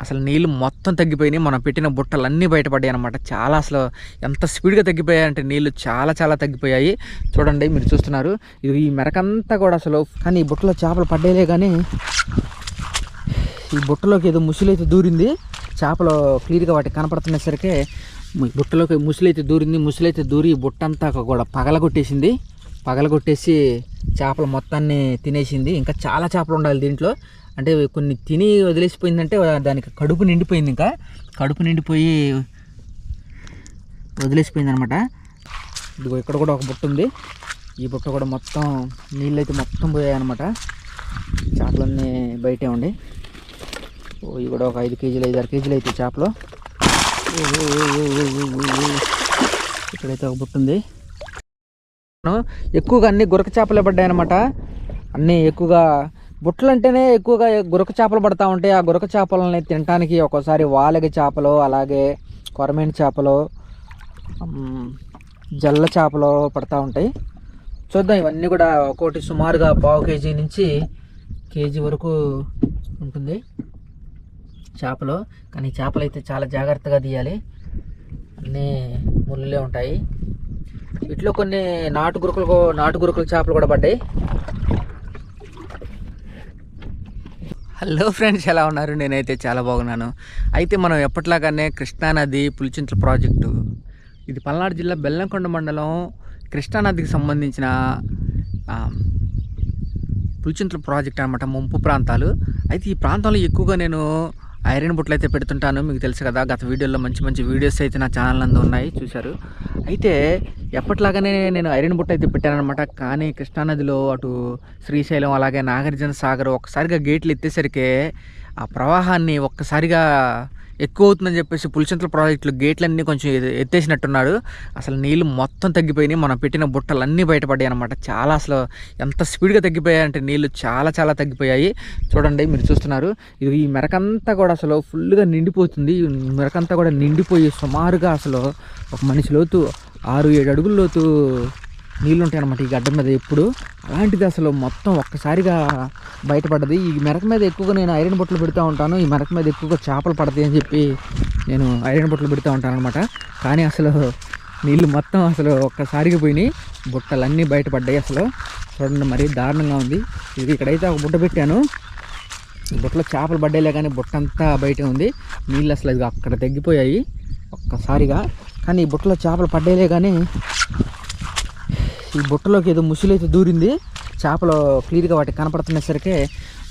అసలు నీళ్ళు మొత్తం తగ్గిపోయినాయి. మనం పెట్టిన బుట్టలు అన్నీ బయటపడ్డాయి అనమాట చాలా అసలు ఎంత స్పీడ్గా తగ్గిపోయాయి అంటే నీళ్ళు చాలా చాలా తగ్గిపోయాయి. చూడండి మీరు చూస్తున్నారు. ఇది ఈ మెరకంతా కూడా అసలు కానీ ఈ బుట్టలో చేపలు పడ్డాయిలే కానీ ఈ బుట్టలోకి ఏదో ముసులైతే దూరింది. చేపలు క్లియర్గా వాటికి కనపడుతున్నసరికి ఈ బుట్టలోకి ముసులైతే దూరింది. ముసులైతే దూరి ఈ బుట్ట అంతా కూడా పగలగొట్టేసింది. పగలగొట్టేసి చేపలు మొత్తాన్ని తినేసింది. ఇంకా చాలా చేపలు ఉండాలి దీంట్లో. అంటే కొన్ని తిని వదిలేసిపోయిందంటే దానికి కడుపు నిండిపోయింది ఇంకా. కడుపు నిండిపోయి వదిలేసిపోయింది అనమాట ఇదిగో ఇక్కడ కూడా ఒక బుట్ట ఉంది. ఈ బుట్ట కూడా మొత్తం నీళ్ళు అయితే మొత్తం పోయాయి అనమాట చేపలన్నీ బయటే ఉండి. ఓ ఇవి కూడా ఒక ఐదు కేజీలు ఐదు ఆరు కేజీలు అయితే చేపలు. ఇక్కడైతే ఒక బుట్ట ఉంది. ఎక్కువగా అన్ని గురక చేపలే పడ్డాయన్నమాట అన్నీ ఎక్కువగా బుట్టలంటేనే ఎక్కువగా గురక చేపలు పడతా ఉంటాయి. ఆ గురక చేపలని తినడానికి ఒక్కోసారి వాలగ చేపలు అలాగే కొరమేని చేపలు జల్ల చేపలు పడతా ఉంటాయి. చూద్దాం ఇవన్నీ కూడా ఒక్కోటి సుమారుగా పావు కేజీ నుంచి కేజీ వరకు ఉంటుంది చేపలు. కానీ చేపలు అయితే చాలా జాగ్రత్తగా తీయాలి. అన్నీ ముళ్ళులే ఉంటాయి. వీటిలో కొన్ని నాటు గురుకులు నాటు గురుకుల చేపలు కూడా పడ్డాయి. హలో ఫ్రెండ్స్ ఎలా ఉన్నారు? నేనైతే చాలా బాగున్నాను. అయితే మనం ఎప్పట్లాగానే కృష్ణానది పులిచింతల ప్రాజెక్టు ఇది పల్నాడు జిల్లా బెల్లంకొండ మండలం కృష్ణానదికి సంబంధించిన పులిచింతల ప్రాజెక్ట్ అనమాట ముంపు ప్రాంతాలు. అయితే ఈ ప్రాంతంలో ఎక్కువగా నేను ఐరన్ బుట్లు అయితే పెడుతుంటాను మీకు తెలుసు కదా. గత వీడియోలో మంచి మంచి వీడియోస్ అయితే నా ఛానల్ అందు ఉన్నాయి చూశారు. అయితే ఎప్పట్లాగానే నేను ఐరన్ బుట్ట అయితే పెట్టానమాట కానీ కృష్ణానదిలో అటు శ్రీశైలం అలాగే నాగార్జున సాగర్ ఒక్కసారిగా గేట్లు ఎత్తేసరికి ఆ ప్రవాహాన్ని ఒక్కసారిగా ఎక్కువ అవుతుందని చెప్పేసి పులిచింతల ప్రాజెక్టులు గేట్లన్నీ కొంచెం ఎత్తేసినట్టున్నాడు. అసలు నీళ్ళు మొత్తం తగ్గిపోయినాయి. మనం పెట్టిన బుట్టలు అన్నీ బయటపడ్డాయి అనమాట చాలా అసలు ఎంత స్పీడ్గా తగ్గిపోయాయి అంటే నీళ్ళు చాలా చాలా తగ్గిపోయాయి. చూడండి మీరు చూస్తున్నారు. ఇది ఈ మెరకంతా కూడా అసలు ఫుల్గా నిండిపోతుంది. ఈ మెరకంతా కూడా నిండిపోయి సుమారుగా అసలు ఒక మనిషి లోతు ఆరు ఏడు అడుగుల లోతు నీళ్ళు ఉంటాయి అనమాట ఈ గడ్డ మీద ఎప్పుడు. అలాంటిది అసలు మొత్తం ఒక్కసారిగా బయటపడ్డది. ఈ మెరక మీద ఎక్కువగా నేను ఐరన్ బొట్లు పెడుతూ ఉంటాను. ఈ మెరక మీద ఎక్కువగా చేపలు పడతాయి అని చెప్పి నేను ఐరన్ బొట్లు పెడుతూ ఉంటాను అనమాట కానీ అసలు నీళ్ళు మొత్తం అసలు ఒక్కసారిగా పోయినాయి. బుట్టలన్నీ బయటపడ్డాయి అసలు. చూడండి మరీ దారుణంగా ఉంది. ఇది ఇక్కడైతే ఒక బుట్ట పెట్టాను. బుట్టలో చేపలు పడ్డాయిలే కానీ బుట్ట అంతా బయట ఉంది. నీళ్ళు అసలు అక్కడ తగ్గిపోయాయి ఒక్కసారిగా. కానీ ఈ బుట్టలో చేపలు పడ్డాయిలే కానీ ఈ బుట్టలోకి ఏదో ముసులైతే దూరింది. చేపలు క్లియర్గా వాటికి కనపడుతున్నసరికి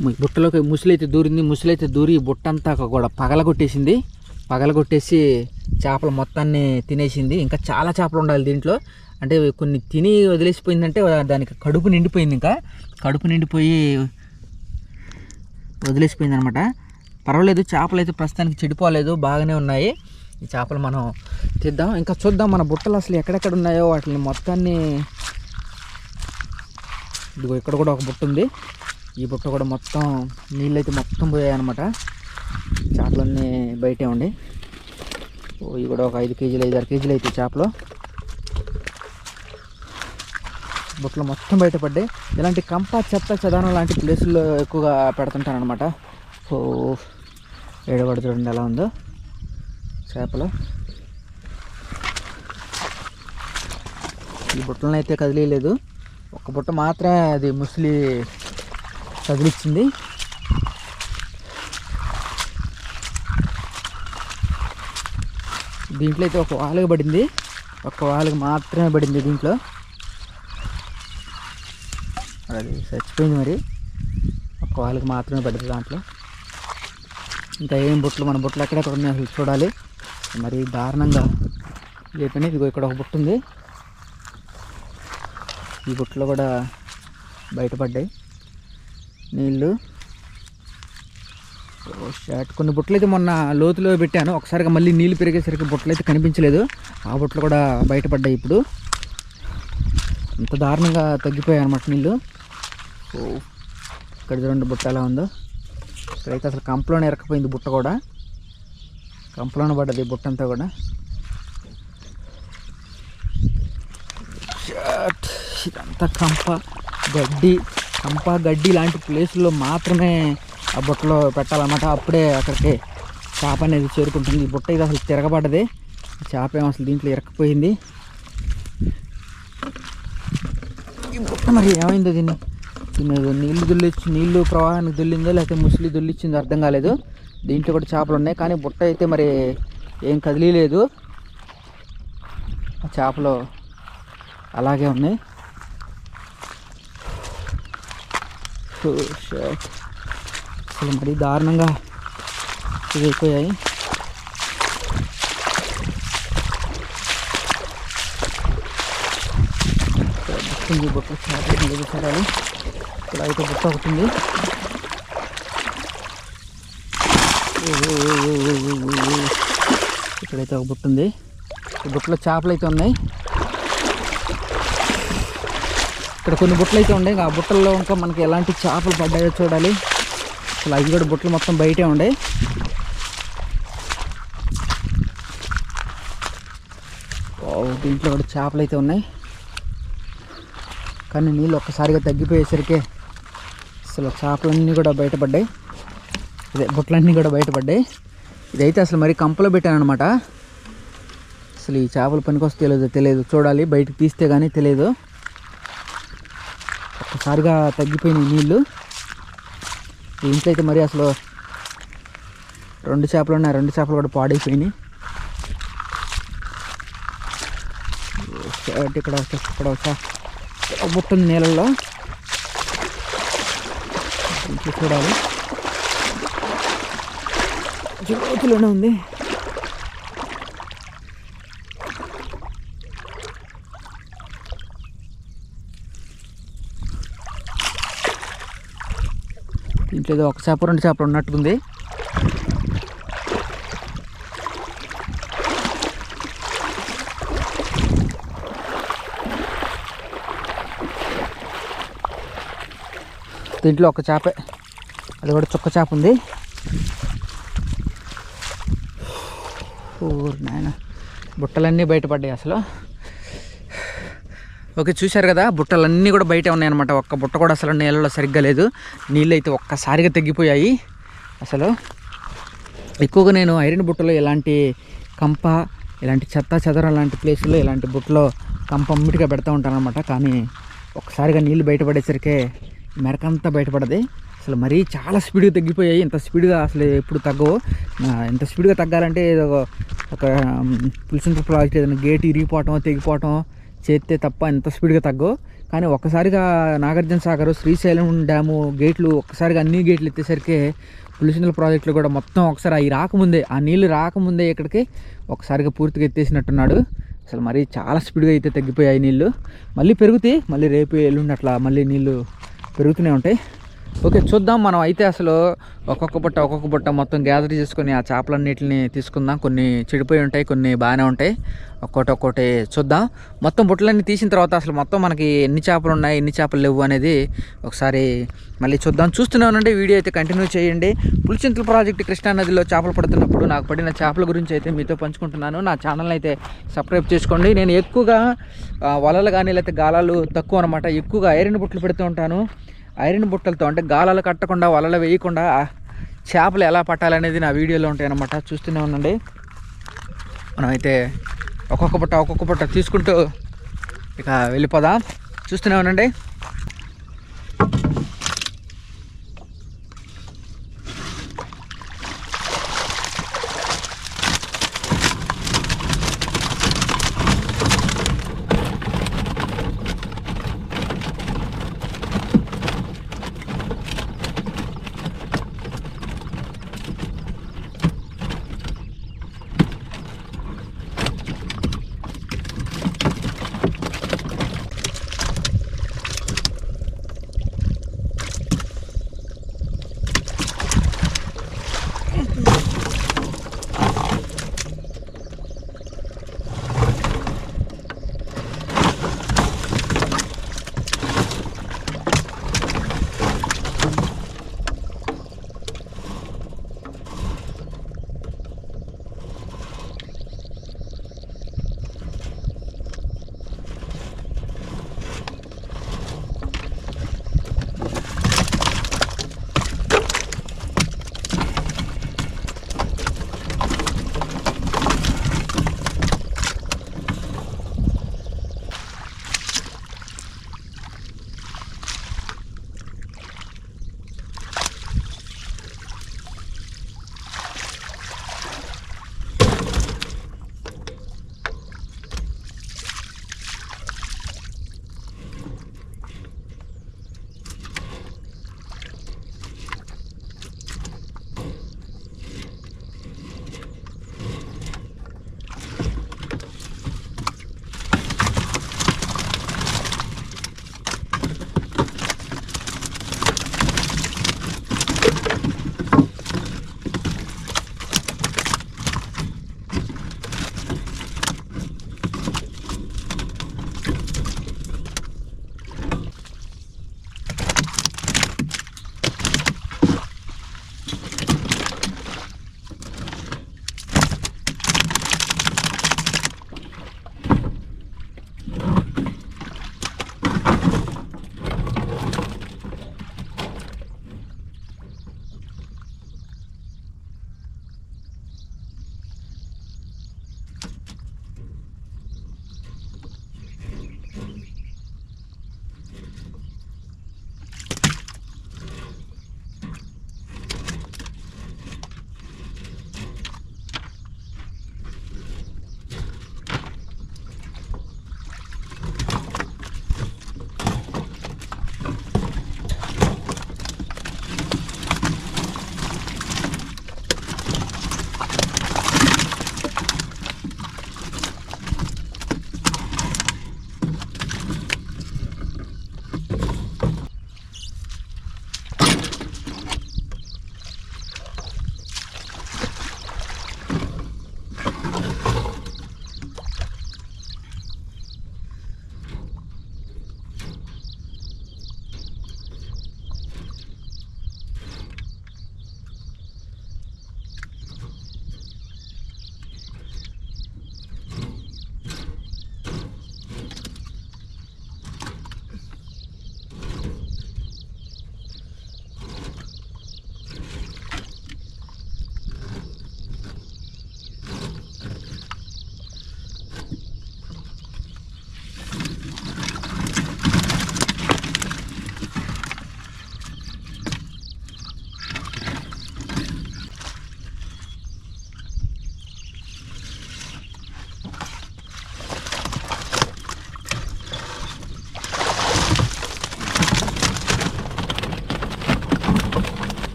ఈ బుట్టలోకి ముసులైతే దూరింది. ముసులైతే దూరి ఈ బుట్ట అంతా కూడా పగలగొట్టేసింది. పగలగొట్టేసి చేపలు మొత్తాన్ని తినేసింది. ఇంకా చాలా చేపలు ఉండాలి దీంట్లో. అంటే కొన్ని తిని వదిలేసిపోయిందంటే దానికి కడుపు నిండిపోయింది ఇంకా. కడుపు నిండిపోయి వదిలేసిపోయింది అనమాట పర్వాలేదు చేపలు అయితే ప్రస్తుతానికి చెడిపోలేదు. బాగానే ఉన్నాయి. ఈ చేపలు మనం తీద్దాం. ఇంకా చూద్దాం మన బుట్టలు అసలు ఎక్కడెక్కడ ఉన్నాయో వాటిని మొత్తాన్ని ఇదిగో ఇక్కడ కూడా ఒక బుట్ట ఉంది. ఈ బుట్ట కూడా మొత్తం నీళ్ళు అయితే మొత్తం పోయాయి అనమాట చేపలన్నీ బయటే ఉండి. ఓ ఇవి కూడా ఒక ఐదు కేజీలు ఐదు ఆరు కేజీలు అయితే చేపలు. బుట్టలు మొత్తం బయటపడ్డాయి ఇలాంటి కంప చెత్త చదానం లాంటి ప్లేసుల్లో ఎక్కువగా పెడుతుంటాను అనమాట సో ఏడబడి చూడండి ఎలా ఉందో. చేపలు. ఈ బుట్టలను అయితే కదిలేదు ఒక బుట్ట మాత్రమే అది ముసలి కదిలిచ్చింది. దీంట్లో అయితే ఒక వాలుగా పడింది. ఒక వాలుగా మాత్రమే పడింది దీంట్లో. అది చచ్చిపోయింది మరి. ఒక వాళ్ళకి మాత్రమే పడింది దాంట్లో. ఇంకా ఏం బుట్టలు? మన బుట్టలు ఎక్కడెక్కడ ఉన్నాయి చూడాలి. మరి దారుణంగా లేపండి ఇదిగో ఇక్కడ ఒక బుట్ట ఉంది. ఈ బుట్టలో కూడా బయటపడ్డాయి నీళ్ళు. షర్ట్ షాట్. కొన్ని బుట్టలు అయితే మొన్న లోతులో పెట్టాను. ఒకసారిగా మళ్ళీ నీళ్ళు పెరిగేసరికి బుట్టలు అయితే కనిపించలేదు. ఆ బుట్టలు కూడా బయటపడ్డాయి ఇప్పుడు. అంత దారుణంగా తగ్గిపోయాయి అనమాట నీళ్ళు. ఇక్కడ చూడండి బుట్ట ఎలా ఉందో. ఇక్కడైతే అసలు కంపలోనే ఎరకపోయింది బుట్ట కూడా. కంపలోనే పడ్డది బుట్టంతా బుట్ట అంతా కూడా ఇదంతా కంప గడ్డి. కంప గడ్డి లాంటి ప్లేసుల్లో మాత్రమే ఆ బుట్టలో పెట్టాలన్నమాట. అప్పుడే అక్కడికి చేప అనేది చేరుకుంటుంది. ఈ బుట్ట ఇది అసలు తిరగబడ్డది. చేప ఏమో అసలు దీంట్లో ఇరక్కపోయింది. ఈ బుట్ట మరి ఏమైందో దీన్ని? నీళ్ళు దొల్లిచ్చి నీళ్ళు ప్రవాహానికి దుల్లిందో లేకపోతే ముసలి దొల్లిచ్చిందో అర్థం కాలేదు. దీంట్లో కూడా చేపలు ఉన్నాయి. కానీ బుట్ట అయితే మరి ఏం కదిలీలేదు. ఆ చేపలు అలాగే ఉన్నాయి. అసలు మరి దారుణంగా ఇది ఇక్కడ బుట్ట చేపలు. ఇక్కడ అయితే బుట్ట ఒకటి ఉంది. ఇక్కడైతే ఒక బుట్ట ఉంది. ఈ బుట్టలో చేపలు అయితే ఉన్నాయి. ఇక్కడ కొన్ని బుట్టలు అయితే ఉన్నాయి. ఆ బుట్టల్లో ఇంకా మనకి ఎలాంటి చేపలు పడ్డాయో చూడాలి. అసలు అవి కూడా బుట్టలు మొత్తం బయటే ఉండే. వావ్, దీంట్లో కూడా చేపలు అయితే ఉన్నాయి. కానీ నీళ్ళు ఒక్కసారిగా తగ్గిపోయేసరికి అసలు చేపలన్నీ కూడా బయటపడ్డాయి ఇదే బుట్టలన్నీ కూడా బయటపడ్డాయి. ఇదైతే అసలు మరి కంపలో పెట్టాను అనమాట అసలు ఈ చేపలు పనికొస్తే తెలియదు తెలియదు చూడాలి బయటకు తీస్తే కానీ తెలియదు ఒక్కసారిగా తగ్గిపోయినాయి నీళ్ళు దీంట్లో అయితే మరి అసలు రెండు చేపలు ఉన్నాయి. రెండు చేపలు కూడా పాడైపోయినాయి. ఇక్కడ ఇక్కడ ఒక ఒక బుట్ట నీళ్ళల్లో చూడాలి. కొంచెం లోతులోనే ఉంది. దీంట్లో ఏదో ఒక చేప రెండు చేపలు ఉన్నట్టుంది దీంట్లో ఒక చేపే అది కూడా చుక్క చేప ఉంది. నాయన బుట్టలన్నీ బయటపడ్డాయి అసలు. ఓకే చూశారు కదా బుట్టలన్నీ కూడా బయటే ఉన్నాయన్నమాట. ఒక్క బుట్ట కూడా అసలు నీళ్ళలో సరిగ్గా లేదు. నీళ్ళు అయితే ఒక్కసారిగా తగ్గిపోయాయి అసలు ఎక్కువగా నేను ఐరన్ బుట్టలో ఇలాంటి కంప ఇలాంటి చెత్త చెదర లాంటి ప్లేసుల్లో ఇలాంటి బుట్టలో కంప అమ్మిటిగా పెడతా ఉంటాను అనమాట కానీ ఒక్కసారిగా నీళ్ళు బయటపడేసరికి మెరకంతా బయటపడది. అసలు మరీ చాలా స్పీడ్గా తగ్గిపోయాయి. ఇంత స్పీడ్గా అసలు ఎప్పుడు తగ్గవు. ఇంత స్పీడ్గా తగ్గాలంటే ఏదో ఒక- పులిసింత ప్రాజెక్ట్ ఏదైనా గేట్ ఇరిగిపోవటం తెగిపోవటం చేస్తే తప్ప ఇంత స్పీడ్గా తగ్గవు. కానీ ఒక్కసారిగా నాగార్జున సాగర్ శ్రీశైలం డ్యాము గేట్లు ఒక్కసారిగా అన్ని గేట్లు ఎత్తేసరికి పులిసింతల ప్రాజెక్టులు కూడా మొత్తం ఒకసారి అవి రాకముందే ఆ నీళ్ళు రాకముందే ఇక్కడికి ఒకసారిగా పూర్తిగా ఎత్తేసినట్టున్నాడు. అసలు మరీ చాలా స్పీడ్గా అయితే తగ్గిపోయాయి నీళ్ళు మళ్ళీ పెరుగుతాయి మళ్ళీ రేపు ఎల్లుండి అట్లా మళ్ళీ నీళ్ళు పెరుగుతూనే ఉంటాయి. ఓకే చూద్దాం. మనం అయితే అసలు ఒక్కొక్క బుట్ట ఒక్కొక్క బుట్ట మొత్తం గ్యాదర్ చేసుకొని ఆ చేపలన్నిటిని తీసుకుందాం. కొన్ని చెడిపోయి ఉంటాయి కొన్ని బాగానే ఉంటాయి. ఒక్కోటి ఒక్కోటి చూద్దాం. మొత్తం బుట్టలన్నీ తీసిన తర్వాత అసలు మొత్తం మనకి ఎన్ని చేపలు ఉన్నాయి ఎన్ని చేపలు లేవు అనేది ఒకసారి మళ్ళీ చూద్దాం. చూస్తూనే ఉండండి. వీడియో అయితే కంటిన్యూ చేయండి. పులిచింతల ప్రాజెక్ట్ కృష్ణానదిలో చేపలు పడుతున్నప్పుడు నాకు పడిన చేపల గురించి అయితే మీతో పంచుకుంటున్నాను. నా ఛానల్ అయితే సబ్స్క్రైబ్ చేసుకోండి. నేను ఎక్కువగా వలలు కానీ లేకపోతే గాలాలు తక్కువ అనమాట ఎక్కువగా ఐరన్ బుట్టలు పెడుతూ ఉంటాను. ఐరన్ బుట్టలతో అంటే గాలాలు కట్టకుండా వలలు వేయకుండా చేపలు ఎలా పట్టాలనేది నా వీడియోలో ఉంటాయి అనమాట చూస్తూనే ఉండండి. మనమైతే ఒక్కొక్క బుట్ట ఒక్కొక్క బుట్ట తీసుకుంటూ ఇక వెళ్ళిపోదాం. చూస్తూనే ఉండండి.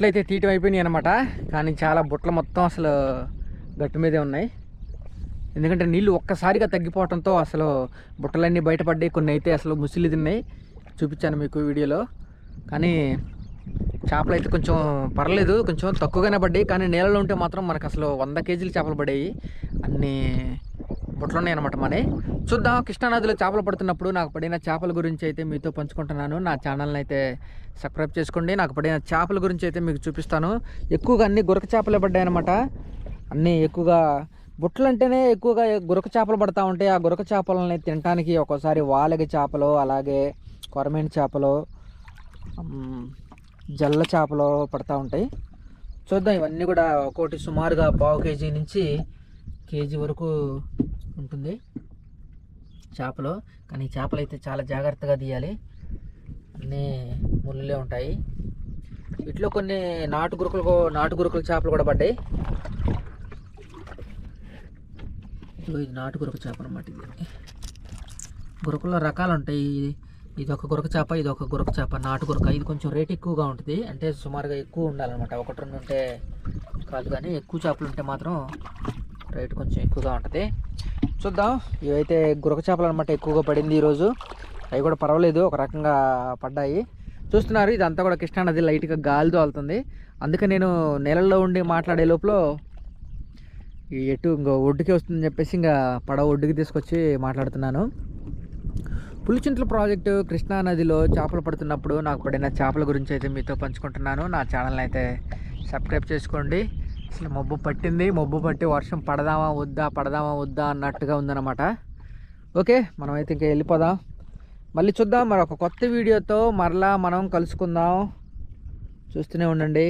బుట్టలు అయితే తీయటం అయిపోయినాయి అనమాట కానీ చాలా బుట్టలు మొత్తం అసలు గట్టు మీదే ఉన్నాయి. ఎందుకంటే నీళ్ళు ఒక్కసారిగా తగ్గిపోవడంతో అసలు బుట్టలన్నీ బయటపడ్డాయి. కొన్ని అయితే అసలు ముసిలి తిన్నాయి. చూపించాను మీకు వీడియోలో. కానీ చేపలు అయితే కొంచెం పర్లేదు కొంచెం తక్కువగానే పడ్డాయి. కానీ నీళ్ళలో ఉంటే మాత్రం మనకు అసలు వంద కేజీలు చేపలు పడ్డాయి అన్నీ ఉన్నాయి అనమాట మనీ. చూద్దాం కృష్ణానదిలో చేపలు పడుతున్నప్పుడు నాకు పడిన చేపల గురించి అయితే మీతో పంచుకుంటున్నాను. నా ఛానల్ని అయితే సబ్స్క్రైబ్ చేసుకోండి. నాకు పడిన చేపల గురించి అయితే మీకు చూపిస్తాను. ఎక్కువగా అన్ని గురక చేపలే పడ్డాయి అనమాట అన్నీ ఎక్కువగా బుట్టలు అంటేనే ఎక్కువగా గురక చేపలు పడతా ఉంటాయి ఆ గురక చేపలని తినడానికి ఒక్కోసారి వాలగ చేపలు అలాగే కొరమైన చేపలు జల్ల చేపలు పడతా ఉంటాయి. చూద్దాం ఇవన్నీ కూడా ఒక్కోటి సుమారుగా పావు కేజీ నుంచి కేజీ వరకు ఉంటుంది. చేపలో. కానీ ఈ చేపలు అయితే చాలా జాగ్రత్తగా తీయాలి. అన్నీ ముళ్ళులే ఉంటాయి. వీటిలో కొన్ని నాటు గురుకులు నాటు గురుకుల చేపలు కూడా పడ్డాయి. ఇది నాటు గురక చేప అనమాట ఇది. గురకల్లో రకాలు ఉంటాయి. ఇది ఒక గురక చేప ఇది ఒక గురక చేప నాటు గురక. ఇది కొంచెం రేట్ ఎక్కువగా ఉంటుంది. అంటే సుమారుగా ఎక్కువ ఉండాలన్నమాట. ఒకటి రెండు ఉంటే కాదు కానీ ఎక్కువ చేపలు ఉంటే మాత్రం రేట్ కొంచెం ఎక్కువగా ఉంటుంది. చూద్దాం. ఇవైతే గురక చేపలు అనమాట ఎక్కువగా పడింది ఈరోజు. అవి కూడా పర్వాలేదు ఒక రకంగా పడ్డాయి. చూస్తున్నారు ఇదంతా కూడా కృష్ణానది లైట్గా గాలి తోలుతుంది అందుకే నేను నీళ్ళల్లో ఉండి మాట్లాడే లోపల ఈ ఎటు ఇంకో ఒడ్డుకి వస్తుందని చెప్పేసి ఇంకా పడవ ఒడ్డుకి తీసుకొచ్చి మాట్లాడుతున్నాను. పులిచింతల ప్రాజెక్టు కృష్ణా నదిలో చేపలు పడుతున్నప్పుడు నాకు పడిన చేపల గురించి అయితే మీతో పంచుకుంటున్నాను. నా ఛానల్ని అయితే సబ్స్క్రైబ్ చేసుకోండి. అసలు మబ్బు పట్టింది మబ్బు పట్టి వర్షం పడదామా వద్దా పడదామా వద్దా అన్నట్టుగా ఉందన్నమాట. ఓకే మనం అయితే ఇంకా వెళ్ళిపోదాం. మళ్ళీ చూద్దాం మరి ఒక కొత్త వీడియోతో మరలా మనం కలుసుకుందాం. చూస్తూనే ఉండండి.